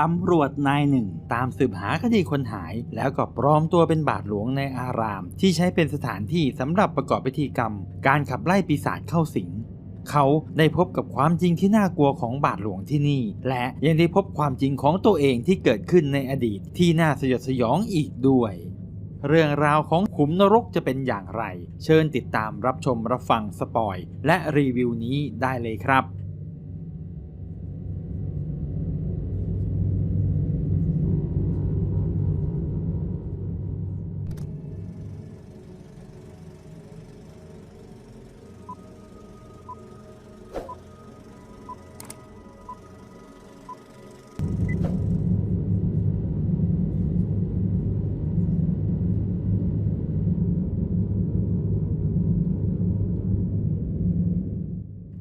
ตำรวจนายหนึ่ง ตามสืบหาคดีคนหาย แล้วก็ปลอมตัวเป็นบาทหลวงในอาราม ที่ใช้เป็นสถานที่สำหรับประกอบพิธีกรรม การขับไล่ปีศาจเข้าสิงเขาได้พบกับความจริงที่น่ากลัวของบาทหลวงที่นี่ และยังได้พบความจริงของตัวเองที่เกิดขึ้นในอดีตที่น่าสยดสยองอีกด้วย เรื่องราวของขุมนรกจะเป็นอย่างไร เชิญติดตามรับชมรับฟังสปอย และรีวิวนี้ได้เลยครับ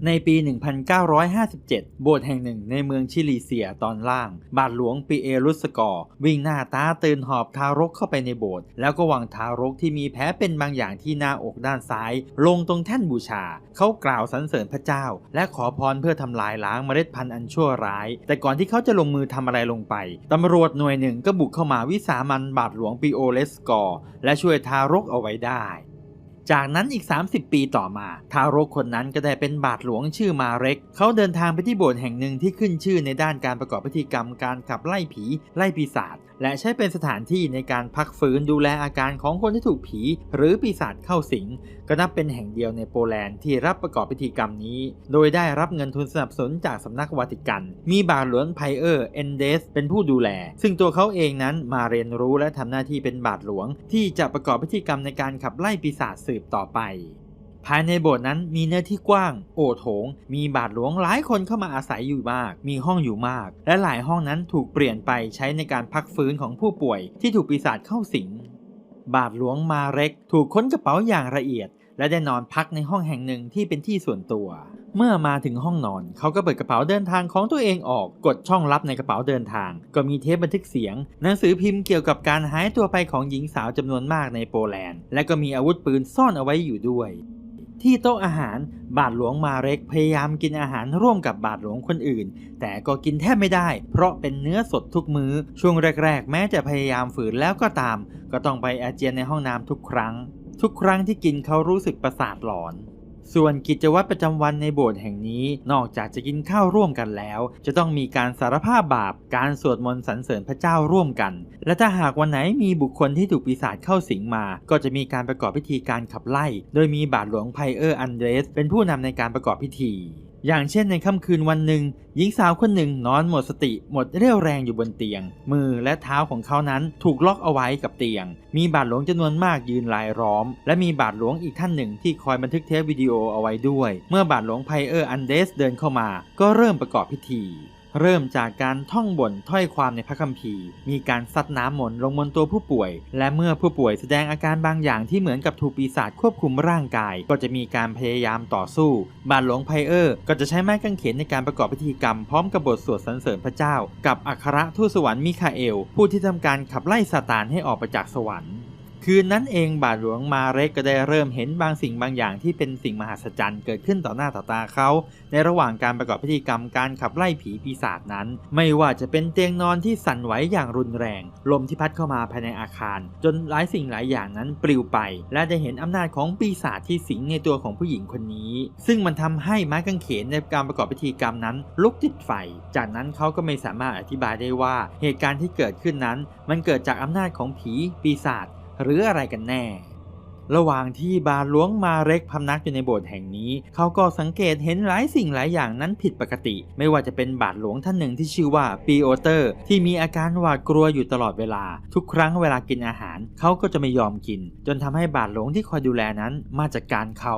ในปี 1957 โบสถ์แห่งหนึ่งในเมืองชิลีเซียตอนล่าง บาทหลวงปีเอรุสกอร์วิ่งหน้าตาตื่นหอบทารกเข้าไปในโบสถ์แล้วก็วางทารกที่มีแผลเป็นบางอย่างที่หน้าอกด้านซ้าย ลงตรงแท่นบูชา เขากล่าวสรรเสริญพระเจ้า และขอพรเพื่อทำลายล้างเมล็ดพันธุ์อันชั่วร้าย แต่ก่อนที่เขาจะลงมือทำอะไรลงไปตำรวจหน่วยหนึ่งก็บุกเข้ามาวิสามันบาทหลวงปีโอเลสกอร์และช่วยทารกเอาไว้ได้ จากนั้นอีก 30 ปีต่อมา ทารกคนนั้นก็ได้เป็นบาทหลวงชื่อมาเร็ก เขาเดินทางไปที่โบสถ์แห่งหนึ่งที่ขึ้นชื่อในด้านการประกอบพิธีกรรมการขับไล่ผีไล่ปีศาจและใช้เป็นสถานที่ในการพักฟื้นดูแลอาการของคนที่ถูกผี หรือปีศาจเข้าสิง ก็นับเป็นแห่งเดียวในโปแลนด์ที่รับประกอบพิธีกรรมนี้ โดยได้รับเงินทุนสนับสนุนจากสำนักวาติกัน มีบาทหลวงไพเออร์เอนเดสเป็นผู้ดูแล ซึ่งตัวเขาเองนั้นมาเรียนรู้และทำหน้าที่เป็นบาทหลวง ที่จะประกอบพิธีกรรมในการขับไล่ปีศาจสืบต่อไปภายในโบสถ์นั้นมีเนื้อที่กว้าง โอโถง มีบาทหลวงหลายคนเข้ามาอาศัยอยู่มาก มีห้องอยู่มาก และหลายห้องนั้นถูกเปลี่ยนไปใช้ในการพักฟื้นของผู้ป่วยที่ถูกปีศาจเข้าสิง บาทหลวงมาเร็ก ถูกค้นกระเป๋าอย่างละเอียด และได้นอนพักในห้องแห่งหนึ่งที่เป็นที่ส่วนตัว เมื่อมาถึงห้องนอน เขาก็เปิดกระเป๋าเดินทางของตัวเองออก กดช่องลับในกระเป๋าเดินทาง ก็มีเทปบันทึกเสียง หนังสือพิมพ์เกี่ยวกับการหายตัวไปของหญิงสาวจำนวนมากในโปแลนด์ และก็มีอาวุธปืนซ่อนเอาไว้อยู่ด้วย ที่โต๊ะอาหารบาทหลวงมาเร็กพยายามกินอาหารร่วมกับบาทหลวงคนอื่น แต่ก็กินแทบไม่ได้ เพราะเป็นเนื้อสดทุกมือ้อ ช่วงแรก ๆ แม้จะพยายามฝืนแล้วก็ตาม ก็ต้องไปอาเจียนในห้องน้ำทุกครั้ง ทุกครั้งที่กินเขารู้สึกประสาทหลอน ส่วนกิจวัตรประจำวันในโบสถ์แห่งนี้ นอกจากจะกินข้าวร่วมกันแล้ว จะต้องมีการสารภาพบาป การสวดมนต์สรรเสริญพระเจ้าร่วมกัน และถ้าหากวันไหนมีบุคคลที่ถูกปีศาจเข้าสิงมา ก็จะมีการประกอบพิธีการขับไล่ โดยมีบาทหลวงไพเออร์อันเดรส เป็นผู้นำในการประกอบพิธี อย่างเช่นในค่ำคืนวันหนึ่ง หญิงสาวคนหนึ่งนอนหมดสติ หมดเรี่ยวแรงอยู่บนเตียง มือและเท้าของเขานั้นถูกล็อกเอาไว้กับเตียง มีบาดหลวงจำนวนมากยืนรายล้อม และมีบาดหลวงอีกท่านหนึ่งที่คอยบันทึกเทปวิดีโอเอาไว้ด้วย เมื่อบาดหลวงไพเออร์อันเดสเดินเข้ามา ก็เริ่มประกอบพิธี เริ่มจากการท่องบนถ้อยความในพระคัมภีร์ มีการซัดน้ำมนต์ลงบนตัวผู้ป่วย และเมื่อผู้ป่วยแสดงอาการบางอย่างที่เหมือนกับถูกปีศาจควบคุมร่างกาย ก็จะมีการพยายามต่อสู้ บาทหลวงไพเออร์ ก็จะใช้ไม้กางเขนในการประกอบพิธีกรรมพร้อมกับบทสวดสรรเสริญพระเจ้า กับอัครทูตสวรรค์มิคาเอล ผู้ที่ทำการขับไล่ซาตานให้ออกไปจากสวรรค์ คืนนั้นเองบาทหลวงมาเร็กก็ได้เริ่มเห็นบางสิ่งบางอย่างที่เป็นสิ่งมหัศจรรย์เกิดขึ้นต่อหน้าต่อตาเขา ในระหว่างการประกอบพิธีกรรมการขับไล่ผีปีศาจนั้น ไม่ว่าจะเป็นเตียงนอนที่สั่นไหวอย่างรุนแรง ลมที่พัดเข้ามาภายในอาคาร จนหลายสิ่งหลายอย่างนั้นปลิวไป และได้เห็นอำนาจของปีศาจที่สิงในตัวของผู้หญิงคนนี้ ซึ่งมันทำให้ไม้กางเขนในการประกอบพิธีกรรมนั้น ลุกติดไฟ จากนั้นเขาก็ไม่สามารถอธิบายได้ว่าเหตุการณ์ที่เกิดขึ้นนั้น มันเกิดจากอำนาจของผีปีศาจ หรืออะไรกันแน่ ระหว่างที่บาหลวงมาเร็กพำนักอยู่ในโบสถ์แห่งนี้ เขาก็สังเกตเห็นหลายสิ่งหลายอย่างนั้นผิดปกติ ไม่ว่าจะเป็นบาทหลวงท่านหนึ่งที่ชื่อว่าปีโอเตอร์ ที่มีอาการหวาดกลัวอยู่ตลอดเวลา ทุกครั้งเวลากินอาหาร เขาก็จะไม่ยอมกิน จนทำให้บาทหลวงที่คอยดูแลนั้นมาจัดการเขา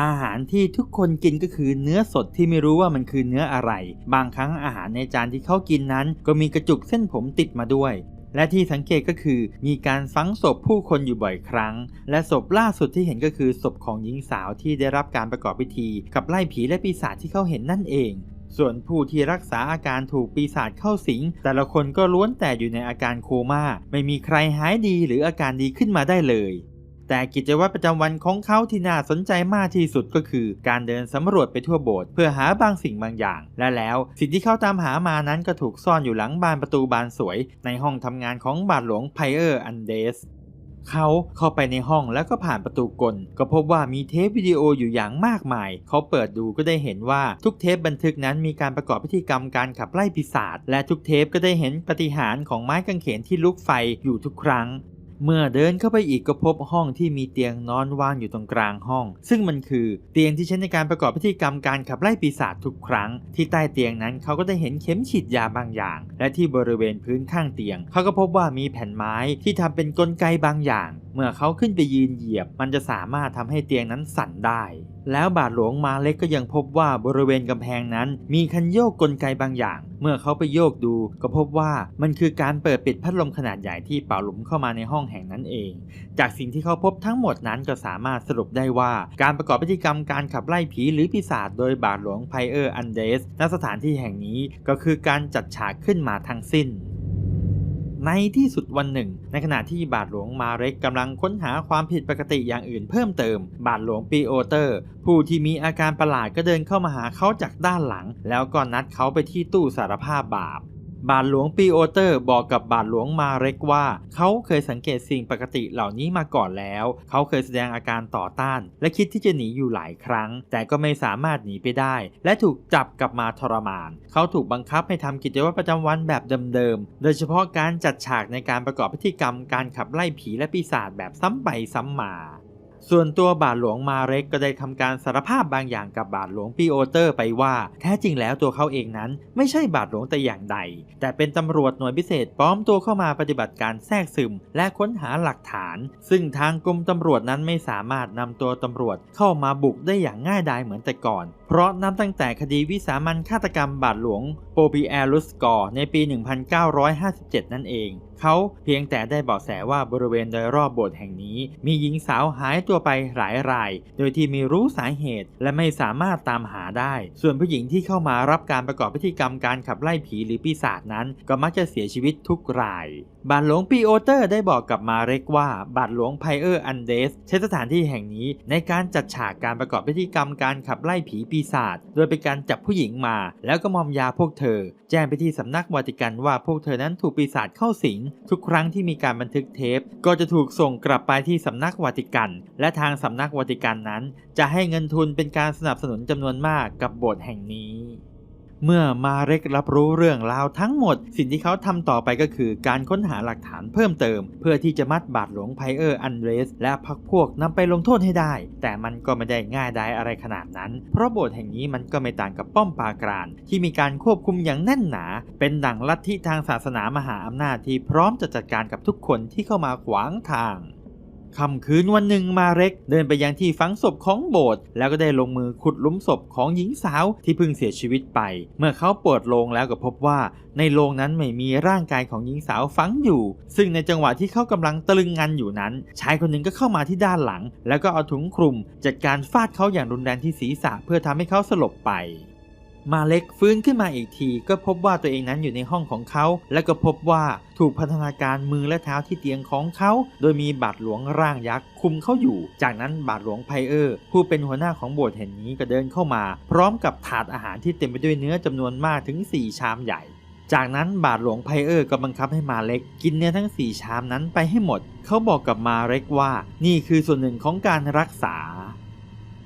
อาหารที่ทุกคนกินก็คือเนื้อสดที่ไม่รู้ว่ามันคือเนื้ออะไร บางครั้งอาหารในจานที่เขากินนั้น ก็มีกระจุกเส้นผมติดมาด้วย และที่สังเกตก็คือ มีการฝังศพผู้คนอยู่บ่อยครั้ง และศพล่าสุดที่เห็นก็คือศพของหญิงสาวที่ได้รับการประกอบพิธีกับไล่ผีและปีศาจที่เขาเห็นนั่นเอง ส่วนผู้ที่รักษาอาการถูกปีศาจเข้าสิง แต่ละคนก็ล้วนแต่อยู่ในอาการโคม่าไม่มีใครหายดีหรืออาการดีขึ้นมาได้เลย แต่กิจวัตรประจำวันของเขาที่น่าสนใจมากที่สุดก็คือการเดินสำรวจไปทั่วโบสถ์เพื่อหาบางสิ่งบางอย่าง และแล้วสิ่งที่เขาตามหามานั้นก็ถูกซ่อนอยู่หลังบานประตูบานสวย ในห้องทำงานของบาทหลวงไพเออร์อันเดสเขาเข้าไปในห้องแล้วก็ผ่านประตูกล ก็พบว่ามีเทปวิดีโออยู่อย่างมากมาย เขาเปิดดูก็ได้เห็นว่าทุกเทปบันทึกนั้นมีการประกอบพิธีกรรมการขับไล่ปีศาจและทุกเทปก็ได้เห็นปฏิหารของไม้กางเขนที่ลุกไฟอยู่ทุกครั้ง เมื่อเดินเข้าไปอีกก็พบห้องที่มีเตียงนอนวางอยู่ตรงกลางห้อง ซึ่งมันคือเตียงที่ใช้ในการประกอบพิธีกรรมการขับไล่ปีศาจทุกครั้ง ที่ใต้เตียงนั้นเขาก็ได้เห็นเข็มฉีดยาบางอย่าง และที่บริเวณพื้นข้างเตียง เขาก็พบว่ามีแผ่นไม้ที่ทำเป็นกลไกบางอย่าง เมื่อเขาขึ้นไปยืนเหยียบ มันจะสามารถทำให้เตียงนั้นสั่นได้ แล้วบาทหลวงมาเล็กก็ยังพบว่าบริเวณกำแพงนั้น มีคันโยกกลไกบางอย่าง เมื่อเขาไปโยกดูก็พบว่ามันคือการเปิดปิดพัดลมขนาดใหญ่ที่เป่าหลุมเข้ามาในห้องแห่งนั้นเอง จากสิ่งที่เขาพบทั้งหมดนั้นก็สามารถสรุปได้ว่าการประกอบพิธีกรรมการขับไล่ผีหรือปีศาจโดยบาทหลวงไพเออร์อันเดสณสถานที่แห่งนี้ก็คือการจัดฉากขึ้นมาทั้งสิ้น ในที่สุดวันหนึ่ง ในขณะที่บาทหลวงมาเร็กกำลังค้นหาความผิดปกติอย่างอื่นเพิ่มเติม บาทหลวงปีโอเตอร์ ผู้ที่มีอาการประหลาดก็เดินเข้ามาหาเขาจากด้านหลัง แล้วก็นัดเขาไปที่ตู้สารภาพบาป บาทหลวงปีโอเตอร์บอกกับบาทหลวงมาเร็กว่า เขาเคยสังเกตสิ่งปกติเหล่านี้มาก่อนแล้ว เขาเคยแสดงอาการต่อต้าน และคิดที่จะหนีอยู่หลายครั้ง แต่ก็ไม่สามารถหนีไปได้ และถูกจับกลับมาทรมาน เขาถูกบังคับให้ทำกิจวัตรประจำวันแบบเดิมๆ โดยเฉพาะการจัดฉากในการประกอบพิธีกรรมการขับไล่ผีและปีศาจแบบซ้ำไปซ้ำมา ส่วนตัวบาทหลวงมาเร็กก็ได้ทำการสารภาพบางอย่างกับบาทหลวงปีโอเตอร์ไปว่า แท้จริงแล้วตัวเขาเองนั้น ไม่ใช่บาทหลวงแต่อย่างใด แต่เป็นตำรวจหน่วยพิเศษปลอมตัวเข้ามาปฏิบัติการแทรกซึม และค้นหาหลักฐาน ซึ่งทางกรมตำรวจนั้นไม่สามารถนำตัวตำรวจเข้ามาบุกได้อย่างง่ายดายเหมือนแต่ก่อน เพราะนับตั้งแต่คดีวิสามันฆาตกรรมบาทหลวงโปปีแอรุสกอร์ในปี 1957 นั่นเอง เขาเพียงแต่ได้เบาะแสว่าบริเวณโดยรอบโบสถ์แห่งนี้ มีหญิงสาวหายตัวไปหลายราย โดยที่ไม่รู้สาเหตุและไม่สามารถตามหาได้ ส่วนผู้หญิงที่เข้ามารับการประกอบพิธีกรรมการขับไล่ผีหรือปีศาจนั้น ก็มักจะเสียชีวิตทุกรายบาทหลวงปีโอเตอร์ได้บอกกับมาเร็กว่าบาทหลวงไพเออร์อันเดสใช้สถานที่แห่งนี้ในการจัดฉากการประกอบพิธีกรรมการขับไล่ผีปีศาจโดยเป็นการจับผู้หญิงมา แล้วก็มอมยาพวกเธอ แจ้งไปที่สำนักวาติกันว่าพวกเธอนั้นถูกปีศาจเข้าสิง ทุกครั้งที่มีการบันทึกเทป ก็จะถูกส่งกลับไปที่สำนักวาติกัน และทางสำนักวาติกันนั้น จะให้เงินทุนเป็นการสนับสนุนจำนวนมากกับโบสถ์แห่งนี้ เมื่อมาเร็กรับรู้เรื่องราวทั้งหมด สิ่งที่เขาทำต่อไปก็คือการค้นหาหลักฐานเพิ่มเติม เพื่อที่จะมัดบาทหลวงไพเออร์อันเดรส และพักพวกนำไปลงโทษให้ได้ แต่มันก็ไม่ได้ง่ายได้อะไรขนาดนั้น เพราะโบสถ์แห่งนี้มันก็ไม่ต่างกับป้อมปราการที่มีการควบคุมอย่างแน่นหนา เป็นดั่งลัทธิทางศาสนามหาอำนาจที่พร้อมจะจัดการกับทุกคนที่เข้ามาขวางทาง ค่ำคืนวันหนึ่งมาเร็ก เดินไปยังที่ฝังศพของโบสถ์แล้วก็ได้ลงมือขุดลุมศพของหญิงสาวที่เพิ่งเสียชีวิตไป เมื่อเขาเปิดโลงแล้วก็พบว่า ในโลงนั้นไม่มีร่างกายของหญิงสาวฝังอยู่ ซึ่งในจังหวะที่เขากำลังตะลึงงันอยู่นั้น ชายคนหนึ่งก็เข้ามาที่ด้านหลัง แล้วก็เอาถุงคลุม จัดการฟาดเขาอย่างรุนแรงที่ศีรษะเพื่อทำให้เขาสลบไป มาเล็กฟื้นขึ้นมาอีกทีก็พบว่าตัวเองนั้นอยู่ในห้องของเขา และก็พบว่าถูกพัฒนาการมือและเท้าที่เตียงของเขา โดยมีบาทหลวงร่างยักษ์คุมเขาอยู่ จากนั้นบาทหลวงไพเออร์ ผู้เป็นหัวหน้าของโบสถ์แห่งนี้ก็เดินเข้ามา พร้อมกับถาดอาหารที่เต็มไปด้วยเนื้อจำนวนมากถึง 4 ชามใหญ่ จากนั้นบาทหลวงไพเออร์ก็บังคับให้มาเล็ก กินเนื้อทั้ง 4 ชามนั้นไปให้หมด เขาบอกกับมาเล็กว่า นี่คือส่วนหนึ่งของการรักษา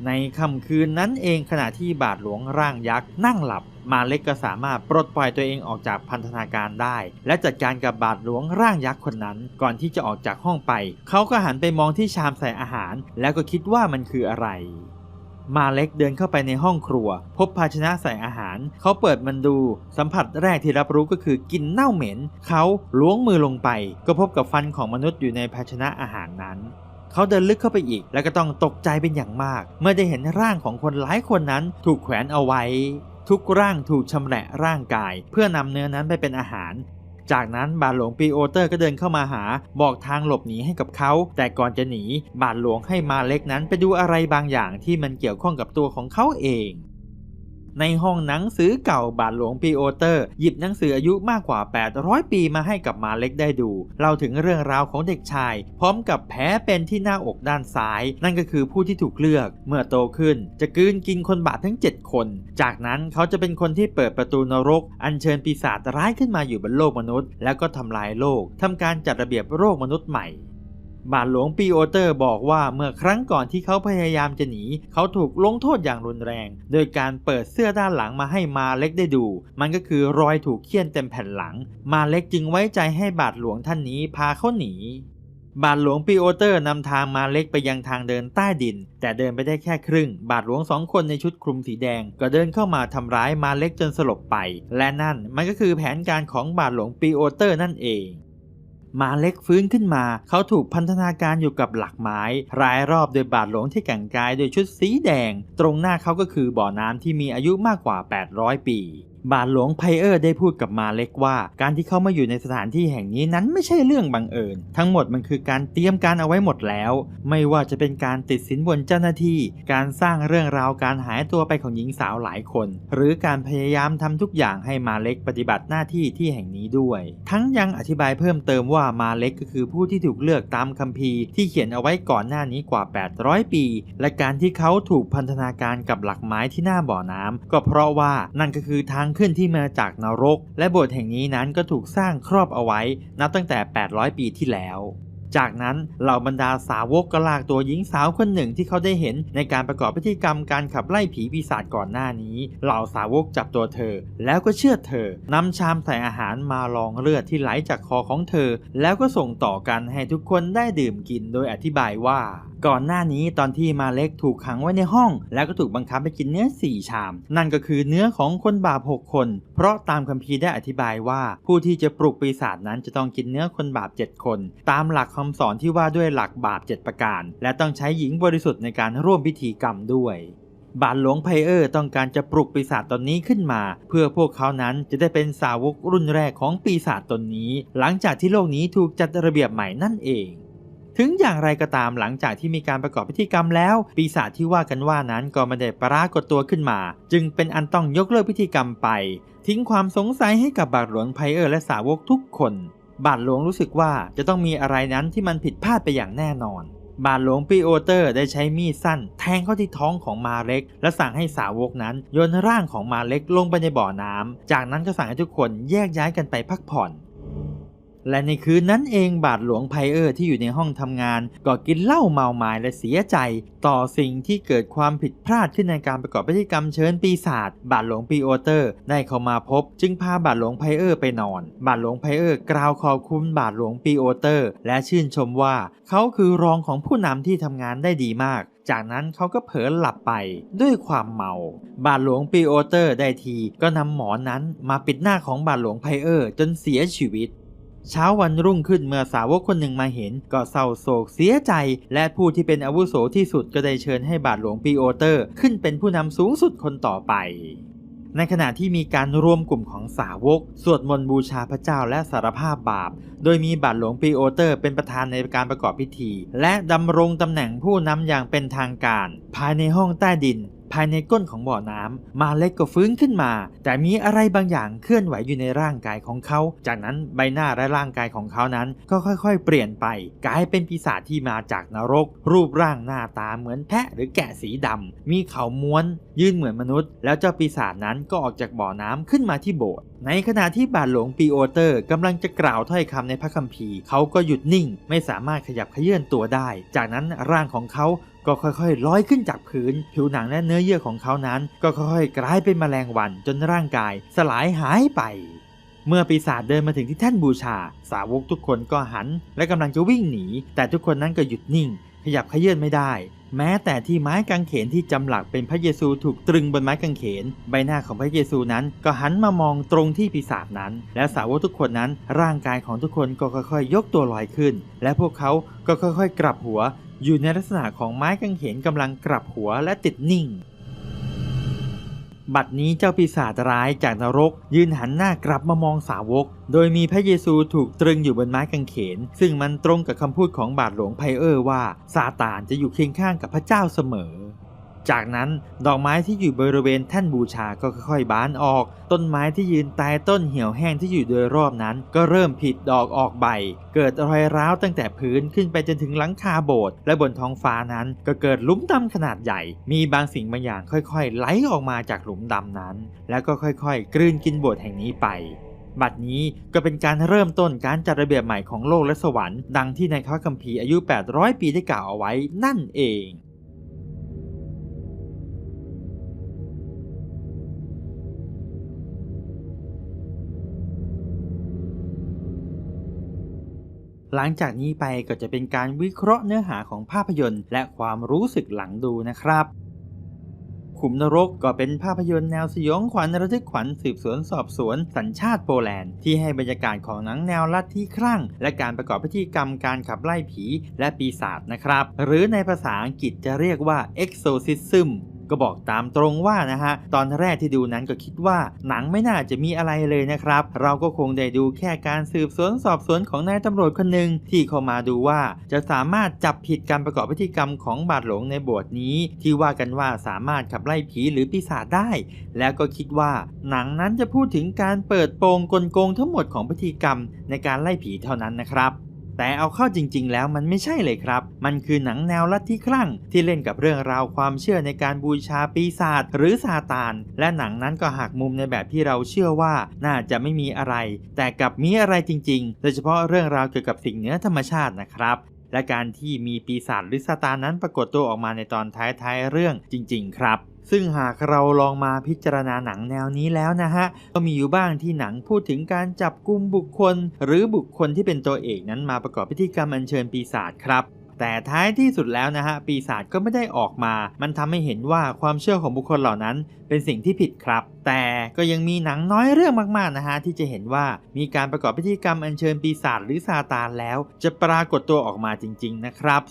ในค่ำคืนนั้นเองขณะที่บาทหลวงร่างยักษ์นั่งหลับ มาเล็กก็สามารถปลดปล่อยตัวเองออกจากพันธนาการได้ และจัดการกับบาทหลวงร่างยักษ์คนนั้น ก่อนที่จะออกจากห้องไป เขาก็หันไปมองที่ชามใส่อาหาร แล้วก็คิดว่ามันคืออะไร มาเล็กเดินเข้าไปในห้องครัว พบภาชนะใส่อาหาร เขาเปิดมันดู สัมผัสแรกที่รับรู้ก็คือกลิ่นเน่าเหม็น เขาล้วงมือลงไป ก็พบกับฟันของมนุษย์อยู่ในภาชนะอาหารนั้น เขาเดินลึกเข้าไปอีก แล้วก็ต้องตกใจเป็นอย่างมาก เมื่อได้เห็นร่างของคนหลายคนนั้นถูกแขวนเอาไว้ ทุกร่างถูกชำแหละร่างกาย เพื่อนำเนื้อนั้นไปเป็นอาหารจากนั้นบาทหลวงปีโอเตอร์ก็เดินเข้ามาหา บอกทางหลบหนีให้กับเขา แต่ก่อนจะหนี บาทหลวงให้มาเล็กนั้นไปดูอะไรบางอย่างที่มันเกี่ยวข้องกับตัวของเขาเอง ในห้องหนังสือเก่าบาทหลวงปีโอเตอร์ หยิบหนังสืออายุมากกว่า 800 ปีมาให้กับมาเล็กได้ดูเล่าถึงเรื่องราวของเด็กชาย พร้อมกับแผลเป็นที่หน้าอกด้านซ้าย นั่นก็คือผู้ที่ถูกเลือก เมื่อโตขึ้น จะกืนกินคนบาปทั้ง 7 คน จากนั้นเขาจะเป็นคนที่เปิดประตูนรก อัญเชิญปีศาจร้ายขึ้นมาอยู่บนโลกมนุษย์ แล้วก็ทำลายโลกทำการจัดระเบียบโลกมนุษย์ใหม่ บาทหลวงปีโอเตอร์บอกว่าเมื่อครั้งก่อนที่เขาพยายามจะหนี เขาถูกลงโทษอย่างรุนแรง โดยการเปิดเสื้อด้านหลังมาให้มาเล็กได้ดู มันก็คือรอยถูกเคี่ยนเต็มแผ่นหลัง มาเล็กจึงไว้ใจให้บาทหลวงท่านนี้พาเขาหนีบาทหลวงปีโอเตอร์นำทางมาเล็กไปยังทางเดินใต้ดิน แต่เดินไปได้แค่ครึ่ง บาทหลวงสองคนในชุดคลุมสีแดง ก็เดินเข้ามาทำร้ายมาเล็กจนสลบไป และนั่นมันก็คือแผนการของบาทหลวงปีโอเตอร์นั่นเอง มาเล็กฟื้นขึ้นมา เขาถูกพันธนาการอยู่กับหลักไม้ รายรอบโดยบาดหลวงที่แต่งกายโดยชุดสีแดง ตรงหน้าเขาก็คือบ่อน้ำที่มีอายุมากกว่า 800 ปี บาทหลวงไพเออร์ได้พูดกับมาเล็กว่า การที่เขามาอยู่ในสถานที่แห่งนี้นั้นไม่ใช่เรื่องบังเอิญ ทั้งหมดมันคือการเตรียมการเอาไว้หมดแล้ว ไม่ว่าจะเป็นการติดสินบนเจ้าหน้าที่ การสร้างเรื่องราวการหายตัวไปของหญิงสาวหลายคน หรือการพยายามทำทุกอย่างให้มาเล็กปฏิบัติหน้าที่ที่แห่งนี้ด้วย ทั้งยังอธิบายเพิ่มเติมว่ามาเล็กก็คือผู้ที่ถูกเลือกตามคัมภีร์ที่เขียนเอาไว้ก่อนหน้านี้กว่า 800 ปี และการที่เขาถูกพันธนาการกับหลักไม้ที่หน้าบ่อน้ำก็เพราะว่านั่นก็คือทางขึ้นที่มาจากนรก และโบสถ์แห่งนี้นั้นก็ถูกสร้างครอบเอาไว้ นับตั้งแต่ 800 ปีที่แล้ว จากนั้นเหล่าบรรดาสาวกก็ลากตัวหญิงสาวคนหนึ่งที่เขาได้เห็นในการประกอบพิธีกรรมการขับไล่ผีปีศาจก่อนหน้านี้ เหล่าสาวกจับตัวเธอ แล้วก็เชื่อเธอนำชามใส่อาหารมาลองเลือดที่ไหลจากคอของเธอ แล้วก็ส่งต่อกันให้ทุกคนได้ดื่มกินโดยอธิบายว่า ก่อนหน้านี้ตอนที่มาเล็กถูกขังไว้ในห้อง แล้วก็ถูกบังคับให้กินเนื้อสี่ชาม นั่นก็คือเนื้อของคนบาป6คน เพราะตามคัมภีร์ได้อธิบายว่า ผู้ที่จะปลุกปีศาจนั้นจะต้องกินเนื้อคนบาป7คน ตามหลักคำสอนที่ว่าด้วยหลักบาป7ประการ และต้องใช้หญิงบริสุทธิ์ในการร่วมพิธีกรรมด้วยบาทหลวงไพเออร์ต้องการจะปลุกปีศาจตนนี้ขึ้นมา เพื่อพวกเขานั้นจะได้เป็นสาวกรุ่นแรกของปีศาจตนนี้ หลังจากที่โลกนี้ถูกจัดระเบียบใหม่นั่นเอง ถึงอย่างไรก็ตามหลังจากที่มีการประกอบพิธีกรรมแล้ว ปีศาจที่ว่ากันว่านั้นก็ไม่ได้ปรากฏตัวขึ้นมา จึงเป็นอันต้องยกเลิกพิธีกรรมไป ทิ้งความสงสัยให้กับบาทหลวงไพเออร์และสาวกทุกคน บาทหลวงรู้สึกว่าจะต้องมีอะไรนั้นที่มันผิดพลาดไปอย่างแน่นอน บาทหลวงปีโอเตอร์ได้ใช้มีดสั้น แทงเข้าที่ท้องของมาเล็ก และสั่งให้สาวกนั้นโยนร่างของมาเล็กลงไปในบ่อน้ำจากนั้นก็สั่งให้ทุกคนแยกย้ายกันไปพักผ่อน และในคืนนั้นเองบาทหลวงไพเออร์ที่อยู่ในห้องทำงาน ก็กินเหล้าเมาไม้และเสียใจ ต่อสิ่งที่เกิดความผิดพลาดขึ้นในการประกอบพิธีกรรมเชิญปีศาจบาทหลวงปีโอเตอร์ได้เข้ามาพบ จึงพาบาทหลวงไพเออร์ไปนอน บาทหลวงไพเออร์กล่าวขอบคุณบาทหลวงปีโอเตอร์ และชื่นชมว่า เขาคือรองของผู้นำที่ทำงานได้ดีมากจากนั้นเขาก็เผลอหลับไปด้วยความเมา บาทหลวงปีโอเตอร์ได้ทีก็นำหมอนนั้นมาปิดหน้าของบาทหลวงไพเออร์จนเสียชีวิต เช้าวันรุ่งขึ้นเมื่อสาวกคนหนึ่งมาเห็น ก็เศร้าโศกเสียใจ และผู้ที่เป็นอาวุโสที่สุดก็ได้เชิญให้บาทหลวงปีโอเตอร์ ขึ้นเป็นผู้นำสูงสุดคนต่อไปในขณะที่มีการรวมกลุ่มของสาวก สวดมนต์บูชาพระเจ้าและสารภาพบาป โดยมีบาทหลวงปีโอเตอร์เป็นประธานในการประกอบพิธี และดำรงตำแหน่งผู้นำอย่างเป็นทางการ ภายในห้องใต้ดิน ภายในก้นของบ่อน้ำมาเล็กก็ฟื้นขึ้นมา แต่มีอะไรบางอย่างเคลื่อนไหวอยู่ในร่างกายของเขา จากนั้นใบหน้าและร่างกายของเขานั้นก็ค่อยๆ เปลี่ยนไป กลายเป็นปีศาจที่มาจากนรก รูปร่างหน้าตาเหมือนแพะหรือแกะสีดำมีเขาม้วน ยื่นเหมือนมนุษย์ แล้วเจ้าปีศาจนั้นก็ออกจากบ่อน้ำขึ้นมาที่โบสถ์ในขณะที่บาทหลวงปีโอเตอร์กำลังจะกล่าวถ้อยคำในพระคัมภีร์เขาก็หยุดนิ่ง ไม่สามารถขยับเขยื่อนตัวได้ จากนั้นร่างของเขา ก็ค่อยๆลอยขึ้นจากพื้น ผิวหนังและเนื้อเยื่อของเขานั้น ก็ค่อยๆกลายเป็นแมลงวันจนร่างกาย สลายหายไป เมื่อปีศาจเดินมาถึงที่แท่นบูชา สาวกทุกคนก็หัน และกำลังจะวิ่งหนี แต่ทุกคนนั้นก็หยุดนิ่ง ขยับเขยื่อนไม่ได้ แม้แต่ที่ไม้กางเขนที่จำหลักเป็นพระเยซูถูกตรึงบนไม้กางเขน ใบหน้าของพระเยซูนั้น ก็หันมามองตรงที่ปีศาจนั้น และสาวกทุกคนนั้น ร่างกายของทุกคนก็ค่อยๆ ยกตัวลอยขึ้น และพวกเขาก็ค่อย ๆ กลับหัว อยู่ในลักษณะของไม้กางเขนกำลังกลับหัวและติดนิ่ง บัดนี้เจ้าปีศาจร้ายจากนรก ยืนหันหน้ากลับมามองสาวก โดยมีพระเยซูถูกตรึงอยู่บนไม้กางเขน ซึ่งมันตรงกับคำพูดของบาทหลวงไพเออร์ว่าซาตานจะอยู่เคียงข้างกับพระเจ้าเสมอ จากนั้นดอกไม้ที่อยู่บริเวณแท่นบูชาก็ค่อยๆบานออก ต้นไม้ที่ยืนตายต้นเหี่ยวแห้งที่อยู่โดยรอบนั้น ก็เริ่มผิดดอกออกใบ เกิดรอยร้าวตั้งแต่พื้นขึ้นไปจนถึงหลังคาโบสถ์และบนท้องฟ้านั้นก็เกิดหลุมดำขนาดใหญ่ มีบางสิ่งบางอย่างค่อยๆไหลออกมาจากหลุมดำนั้น แล้วก็ค่อยๆ กลืนกินโบสถ์แห่งนี้ไปบัดนี้ก็เป็นการเริ่มต้นการจัดระเบียบใหม่ของโลกและสวรรค์ ดังที่ในข้อคัมภีร์อายุ 800 ปีได้กล่าวเอาไว้นั่นเอง หลังจากนี้ไปก็จะเป็นการวิเคราะห์เนื้อหาของภาพยนตร์ และความรู้สึกหลังดูนะครับขุมนรกก็เป็นภาพยนตร์แนวสยองขวัญระทึกขวัญสืบสวนสอบสวน สัญชาติโปแลนด์ที่ให้บรรยากาศของหนังแนวลัทธิครั่ง และการประกอบพิธีกรรมการขับไล่ผีและปีศาจนะครับ หรือในภาษาอังกฤษจะเรียกว่า exorcism ก็บอกตามตรงว่านะฮะตอนแรกที่ดูนั้นก็คิดว่าหนังไม่น่าจะมีอะไรเลยนะครับ เราก็คงได้ดูแค่การสืบสวนสอบสวนของนายตำรวจคนหนึ่งที่เข้ามาดูว่าจะสามารถจับผิดการประกอบพิธีกรรมของบาทหลวงในโบสถ์นี้ ที่ว่ากันว่าสามารถขับไล่ผีหรือปีศาจได้ แล้วก็คิดว่าหนังนั้นจะพูดถึงการเปิดโปงกลโกงทั้งหมดของพิธีกรรมในการไล่ผีเท่านั้นนะครับ แต่เอาเข้าจริง ๆ แล้วมันไม่ใช่เลยครับ มันคือหนังแนวลัทธิคลั่ง ที่เล่นกับเรื่องราวความเชื่อในการบูชาปีศาจหรือซาตาน และหนังนั้นก็หักมุมในแบบที่เราเชื่อว่าน่าจะไม่มีอะไร แต่กับมีอะไรจริง ๆ โดยเฉพาะเรื่องราวเกี่ยวกับสิ่งเหนือธรรมชาตินะครับและการที่มีปีศาจหรือซาตานนั้นปรากฏตัวออกมาในตอนท้ายๆเรื่องจริง ๆ ครับ ซึ่งหากเราลองมาพิจารณาหนังแนวนี้แล้วนะฮะ ก็มีอยู่บ้างที่หนังพูดถึงการจับกลุ่มบุคคล หรือบุคคลที่เป็นตัวเอกนั้นมาประกอบพิธีกรรมอัญเชิญปีศาจครับแต่ท้ายที่สุดแล้วนะฮะปีศาจก็ไม่ได้ออกมา มันทำให้เห็นว่าความเชื่อของบุคคลเหล่านั้นเป็นสิ่งที่ผิดครับ แต่ก็ยังมีหนังน้อยเรื่องมากๆนะฮะที่จะเห็นว่ามีการประกอบพิธีกรรมอัญเชิญปีศาจหรือซาตานแล้ว จะปรากฏตัวออกมาจริง ๆ นะครับ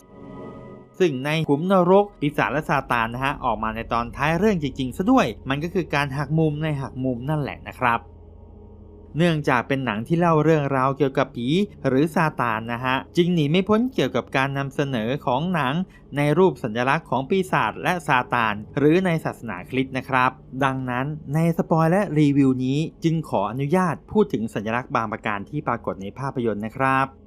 ซึ่งในขุมนรกปีศาจและซาตานนะฮะออกมาในตอนท้ายเรื่องจริงๆซะด้วย มันก็คือการหักมุมในหักมุมนั่นแหละนะครับเนื่องจากเป็นหนังที่เล่าเรื่องราวเกี่ยวกับผีหรือซาตานนะฮะจึงหนีไม่พ้นเกี่ยวกับการนำเสนอของหนัง ในรูปสัญลักษณ์ของปีศาจและซาตาน หรือในศาสนาคริสต์นะครับ ดังนั้นในสปอยและรีวิวนี้จึงขออนุญาตพูดถึงสัญลักษณ์บางประการที่ปรากฏในภาพยนตร์นะครับ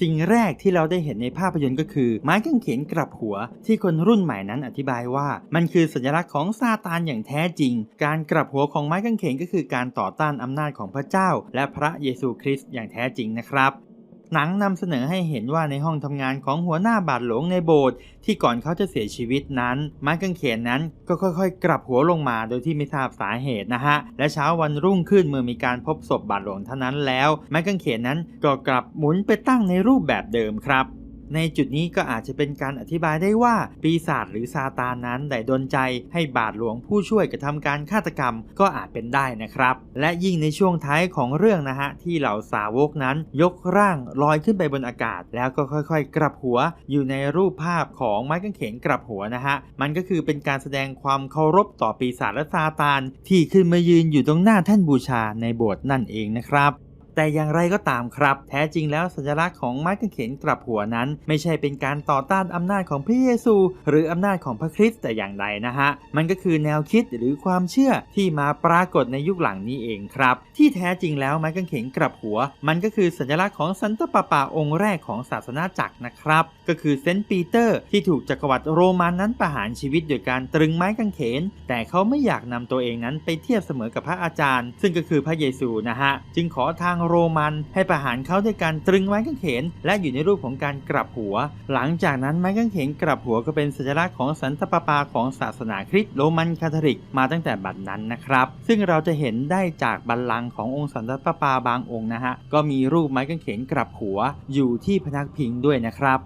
สิ่งแรกที่เราได้เห็นในภาพยนตร์ก็คือ ไม้กางเขนกลับหัว ที่คนรุ่นใหม่นั้นอธิบายว่า มันคือสัญลักษณ์ของซาตานอย่างแท้จริง การกลับหัวของไม้กางเขนก็คือการต่อต้านอำนาจของพระเจ้า และพระเยซูคริสต์อย่างแท้จริงนะครับ หนังนำเสนอให้เห็นว่าในห้องทำงานของหัวหน้าบาดหลวงในโบสถ์ที่ก่อนเขาจะเสียชีวิตนั้นไม้กางเขนนั้นก็ค่อยๆ กลับหัวลงมาโดยที่ไม่ทราบสาเหตุนะฮะ และเช้าวันรุ่งขึ้นเมื่อมีการพบศพบาดหลวงเท่านั้นแล้วไม้กางเขนนั้นก็กลับหมุนไปตั้งในรูปแบบเดิมครับ ในจุดนี้ก็อาจจะเป็นการอธิบายได้ว่า ปีศาจหรือซาตานนั้นได้ดนใจให้บาทหลวงผู้ช่วยกระทำการฆาตกรรมก็อาจเป็นได้นะครับ และยิ่งในช่วงท้ายของเรื่องนะฮะ ที่เหล่าสาวกนั้นยกร่างลอยขึ้นไปบนอากาศ แล้วก็ค่อยๆ กลับหัวอยู่ในรูปภาพของไม้กางเขนกลับหัวนะฮะ มันก็คือเป็นการแสดงความเคารพต่อปีศาจและซาตาน ที่ขึ้นมายืนอยู่ตรงหน้าท่านบูชาในโบสถ์นั่นเองนะครับ แต่อย่างไรก็ตามครับ แท้จริงแล้วสัญลักษณ์ของไม้กางเขนกลับหัวนั้น ไม่ใช่เป็นการต่อต้านอำนาจของพระเยซู หรืออำนาจของพระคริสต์แต่อย่างใดนะฮะ มันก็คือแนวคิดหรือความเชื่อที่มาปรากฏในยุคหลังนี้เองครับ ที่แท้จริงแล้วไม้กางเขนกลับหัว มันก็คือสัญลักษณ์ของสันตปาปาองค์แรกของศาสนาจักรนะครับ ก็คือเซนต์ปีเตอร์ที่ถูกจักรวรรดิโรมันนั้นประหารชีวิตโดยการตรึงไม้กางเขน แต่เขาไม่อยากนำตัวเองนั้นไปเทียบเสมอกับพระอาจารย์ ซึ่งก็คือพระเยซูนะฮะ จึงขอทางโรมันให้ประหารเขาด้วยการตรึงไม้กางเขน และอยู่ในรูปของการกลับหัว หลังจากนั้นไม้กางเขนกลับหัวก็เป็นสัญลักษณ์ของสันตปาปาของศาสนาคริสต์โรมันคาทอลิกมาตั้งแต่บัดนั้นนะครับ ซึ่งเราจะเห็นได้จากบัลลังก์ขององค์สันตปาปาบางองค์นะฮะก็มีรูปไม้กางเขนกลับหัวอยู่ที่พนักพิงด้วยนะครับ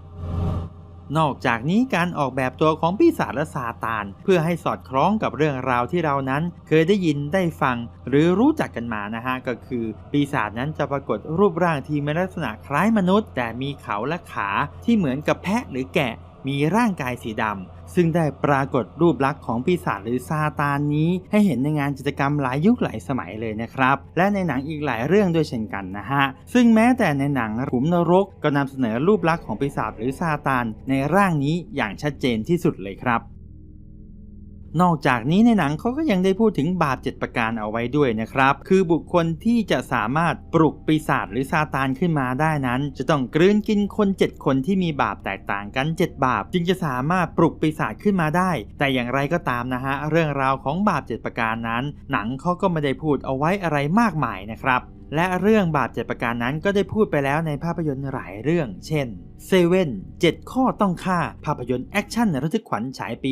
นอกจากนี้การออกแบบตัวของปีศาจและซาตาน เพื่อให้สอดคล้องกับเรื่องราวที่เรานั้น เคยได้ยินได้ฟัง หรือรู้จักกันมานะฮะก็คือ ปีศาจนั้นจะปรากฏรูปร่างที่มีลักษณะคล้ายมนุษย์ แต่มีเขาและขาที่เหมือนกับแพะหรือแกะ มีร่างกายสีดำซึ่งได้ปรากฏรูปลักษณ์ของปีศาจหรือซาตานนี้ ให้เห็นในงานกิจกรรมหลายยุคหลายสมัยเลยนะครับ และในหนังอีกหลายเรื่องด้วยเช่นกันนะฮะ ซึ่งแม้แต่ในหนังขุมนรกก็นำเสนอรูปลักษณ์ของปีศาจหรือซาตานในร่างนี้อย่างชัดเจนที่สุดเลยครับ นอกจากนี้ในหนังเขาก็ยังได้พูดถึงบาป 7 ประการเอาไว้ด้วยนะครับ คือบุคคลที่จะสามารถปลุกปีศาจหรือซาตานขึ้นมาได้นั้น จะต้องกลืนกินคน 7 คนที่มีบาปแตกต่างกัน 7 บาป จึงจะสามารถปลุกปีศาจขึ้นมาได้ แต่อย่างไรก็ตามนะฮะเรื่องราวของบาป 7 ประการนั้น หนังเขาก็ไม่ได้พูดเอาไว้อะไรมากมายนะครับ และเรื่องบาปเจ็ดประการนั้นก็ได้พูดไปแล้วในภาพยนตร์หลายเรื่อง เช่นเซเว่น7ข้อต้องฆ่าภาพยนตร์แอคชั่นระทึกขวัญฉายปี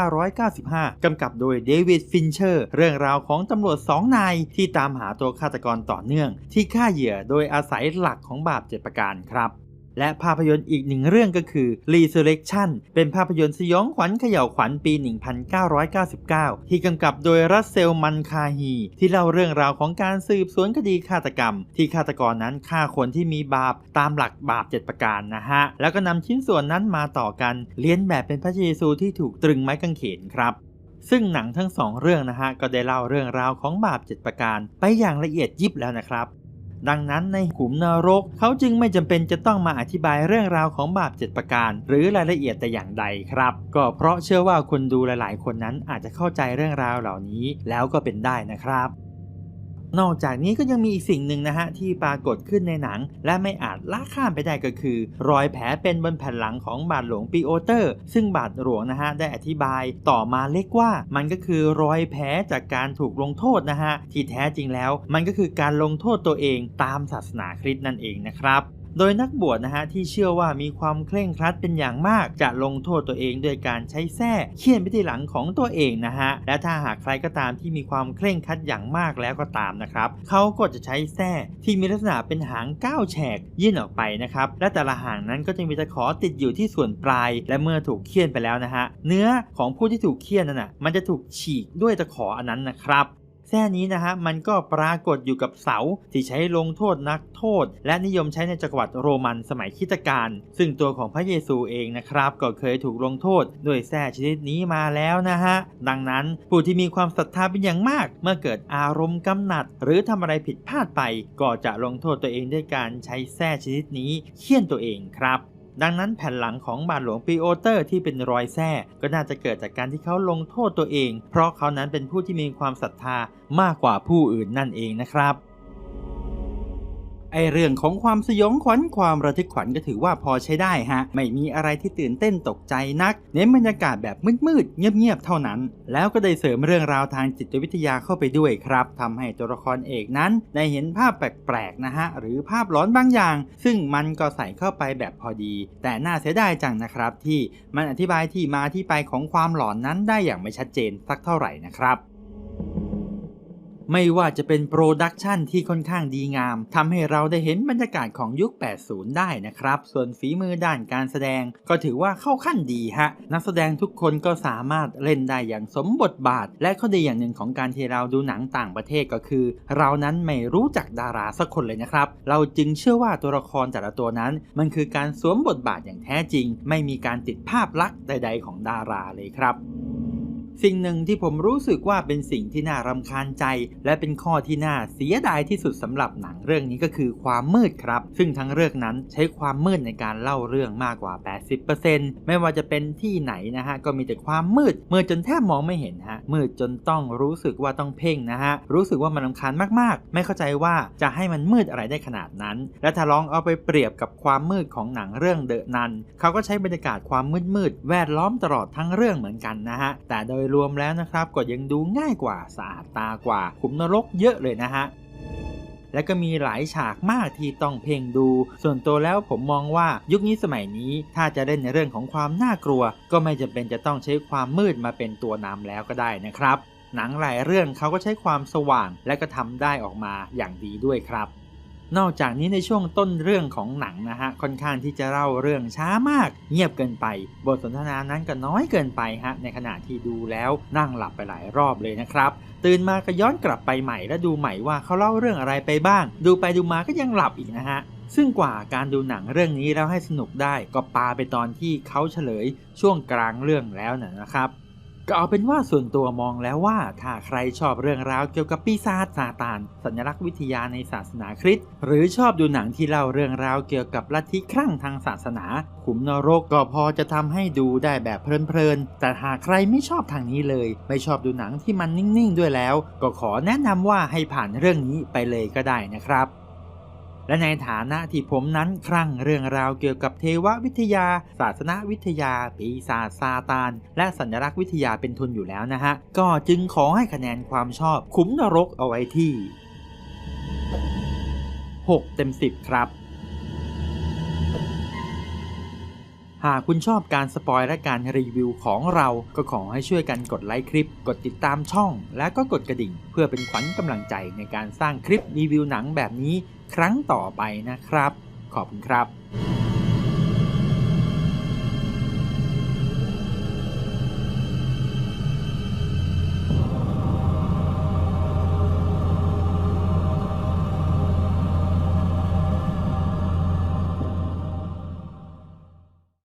1995 กำกับโดยเดวิดฟินเชอร์ เรื่องราวของตำรวจสองนายที่ตามหาตัวฆาตกรต่อเนื่อง ที่ฆ่าเหยื่อโดยอาศัยหลักของบาปเจ็ดประการครับ และภาพยนตร์อีกหนึ่งเรื่องก็คือ Resurrection เป็นภาพยนตร์สยองขวัญเขย่าวขวัญปี 1999 ที่กำกับโดยรัสเซลมันคาฮี ที่เล่าเรื่องราวของการสืบสวนคดีฆาตกรรม ที่ฆาตกรนั้นฆ่าคนที่มีบาปตามหลักบาป 7 ประการนะฮะ แล้วก็นำชิ้นส่วนนั้นมาต่อกันเลียนแบบเป็นพระเยซูที่ถูกตรึงไม้กางเขนครับซึ่งหนังทั้งสองเรื่องนะฮะ ก็ได้เล่าเรื่องราวของบาป 7 ประการ ไปอย่างละเอียดยิบแล้วนะครับ ดังนั้นในขุมนรก เขาจึงไม่จำเป็นจะต้องมาอธิบายเรื่องราวของบาป 7 ประการ หรือรายละเอียดแต่อย่างใดครับ ก็เพราะเชื่อว่าคนดูหลาย ๆ คนนั้นอาจจะเข้าใจเรื่องราวเหล่านี้แล้วก็เป็นได้นะครับ นอกจากนี้ก็ยังมีอีกสิ่งหนึ่งนะฮะที่ปรากฏขึ้นในหนัง และไม่อาจละข้ามไปได้ก็คือ รอยแผลเป็นบนแผ่นหลังของบาดหลวงปีโอเตอร์ ซึ่งบาดหลวงนะฮะได้อธิบายต่อมาเล็กว่า มันก็คือรอยแผลจากการถูกลงโทษนะฮะที่แท้จริงแล้ว มันก็คือการลงโทษตัวเองตามศาสนาคริสต์นั่นเองนะครับ โดยนักบวชนะฮะที่เชื่อว่ามีความเคร่งครัดเป็นอย่างมาก จะลงโทษตัวเองโดยการใช้แส้เขี่ยนไปที่หลังของตัวเองนะฮะและถ้าหากใครก็ตามที่มีความเคร่งครัดอย่างมากแล้วก็ตามนะครับเขาก็จะใช้แส้ที่มีลักษณะเป็นหางก้าวแฉกยื่นออกไปนะครับและแต่ละหางนั้นก็จะมีตะขอติดอยู่ที่ส่วนปลาย และเมื่อถูกเคี่ยนไปแล้วนะฮะเนื้อของผู้ที่ถูกเคี่ยนนั้นนะมันจะถูกฉีกด้วยตะขออันนั้นนะครับ แส้นี้นะฮะมันก็ปรากฏอยู่กับเสาที่ใช้ลงโทษนักโทษ และนิยมใช้ในจักรวรรดิโรมันสมัยคิตกาลซึ่งตัวของพระเยซูเองนะครับก็เคยถูกลงโทษด้วยแส้ชนิดนี้มาแล้วนะฮะดังนั้นผู้ที่มีความศรัทธาเป็นอย่างมาก เมื่อเกิดอารมณ์กำหนัด หรือทำอะไรผิดพลาดไป ก็จะลงโทษตัวเองด้วยการใช้แส้ชนิดนี้เคี่ยนตัวเองครับ ดังนั้นแผ่นหลังของบาทหลวงปีโอเตอร์ที่เป็นรอยแส้ก็น่าจะเกิดจากการที่เขาลงโทษตัวเอง เพราะเขานั้นเป็นผู้ที่มีความศรัทธามากกว่าผู้อื่นนั่นเองนะครับ ไอเรื่องของความสยองขวัญความระทึกขวัญก็ถือว่าพอใช้ได้ฮะ ไม่มีอะไรที่ตื่นเต้นตกใจนัก เน้นบรรยากาศแบบมืดๆ เงียบๆ เท่านั้น แล้วก็ได้เสริมเรื่องราวทางจิตวิทยาเข้าไปด้วยครับทำให้ตัวละครเอกนั้น ได้เห็นภาพแปลกๆ นะฮะ หรือภาพหลอนบางอย่าง ซึ่งมันก็ใส่เข้าไปแบบพอดี แต่น่าเสียดายจังนะครับ ที่มันอธิบายที่มาที่ไปของความหลอนนั้นได้อย่างไม่ชัดเจนสักเท่าไหร่นะครับ ไม่ว่าจะเป็นโปรดักชันที่ค่อนข้างดีงามทำให้เราได้เห็นบรรยากาศของยุค 80 ได้นะครับ ส่วนฝีมือด้านการแสดงก็ถือว่าเข้าขั้นดีฮะ นักแสดงทุกคนก็สามารถเล่นได้อย่างสมบทบาท และข้อดีอย่างหนึ่งของการที่เราดูหนังต่างประเทศก็คือ เรานั้นไม่รู้จักดาราสักคนเลยนะครับ เราจึงเชื่อว่าตัวละครแต่ละตัวนั้น มันคือการสวมบทบาทอย่างแท้จริง ไม่มีการติดภาพลักษณ์ใด ๆ ของดาราเลยครับ สิ่งหนึ่งที่ผมรู้สึกว่าเป็นสิ่งที่น่ารำคาญใจ และเป็นข้อที่น่าเสียดายที่สุดสำหรับหนังเรื่องนี้ก็คือความมืดครับ ซึ่งทั้งเรื่องนั้นใช้ความมืดในการเล่าเรื่องมากกว่า 80%ไม่ว่าจะเป็นที่ไหนนะฮะก็มีแต่ความมืดมืดจนแทบมองไม่เห็นฮะมืดจนต้องรู้สึกว่าต้องเพ่งนะฮะรู้สึกว่ามันรำคาญมากๆ ไม่เข้าใจว่าจะให้มันมืดอะไรได้ขนาดนั้น และถ้าลองเอาไปเปรียบกับความมืดของหนังเรื่องเดอะนันเขาก็ใช้บรรยากาศความมืดๆแวดล้อมตลอดทั้งเรื่องเหมือนกันนะฮะแต่โดยรวมแล้วนะครับก็ยังดูง่ายกว่าสะอาดตากว่าขุมนรกเยอะเลยนะฮะและก็มีหลายฉากมากที่ต้องเพ่งดู ส่วนตัวแล้วผมมองว่ายุคนี้สมัยนี้ถ้าจะเล่นในเรื่องของความน่ากลัว ก็ไม่จำเป็นจะต้องใช้ความมืดมาเป็นตัวนำแล้วก็ได้นะครับ หนังหลายเรื่องเขาก็ใช้ความสว่างและก็ทำได้ออกมาอย่างดีด้วยครับ นอกจากนี้ในช่วงต้นเรื่องของหนังนะฮะค่อนข้างที่จะเล่าเรื่องช้ามาก เงียบเกินไป บทสนทนานั้นก็น้อยเกินไปฮะในขณะที่ดูแล้วนั่งหลับไปหลายรอบเลยนะครับตื่นมาก็ย้อนกลับไปใหม่และดูใหม่ว่าเขาเล่าเรื่องอะไรไปบ้าง ดูไปดูมาก็ยังหลับอีกนะฮะซึ่งกว่าการดูหนังเรื่องนี้แล้วให้สนุกได้ก็ปาไปตอนที่เขาเฉลยช่วงกลางเรื่องแล้วน่ะนะครับ ก็เอาเป็นว่าส่วนตัวมองแล้วว่า ถ้าใครชอบเรื่องราวเกี่ยวกับปีศาจซาตาน สัญลักษณ์วิทยาในศาสนาคริสต์หรือชอบดูหนังที่เล่าเรื่องราวเกี่ยวกับลัทธิครั่งทางศาสนา ขุมนรกก็พอจะทำให้ดูได้แบบเพลินๆแต่หากใครไม่ชอบทางนี้เลย ไม่ชอบดูหนังที่มันนิ่งๆด้วยแล้ว ก็ขอแนะนำว่าให้ผ่านเรื่องนี้ไปเลยก็ได้นะครับ และในฐานะที่ผมนั้นครั่งเรื่องราวเกี่ยวกับเทววิทยา ศาสนาวิทยา ปีศาจซาตาน และสัญลักษณ์วิทยาเป็นทุนอยู่แล้วนะฮะ ก็จึงขอให้คะแนนความชอบขุมนรกเอาไว้ที่ 6 เต็ม 10 ครับหากคุณชอบการสปอยและการรีวิวของเรา ก็ขอให้ช่วยกันกดไลค์คลิป กดติดตามช่อง และก็กดกระดิ่ง เพื่อเป็นขวัญกำลังใจในการสร้างคลิปรีวิวหนังแบบนี้ ครั้งต่อไปนะครับ ขอบคุณครับ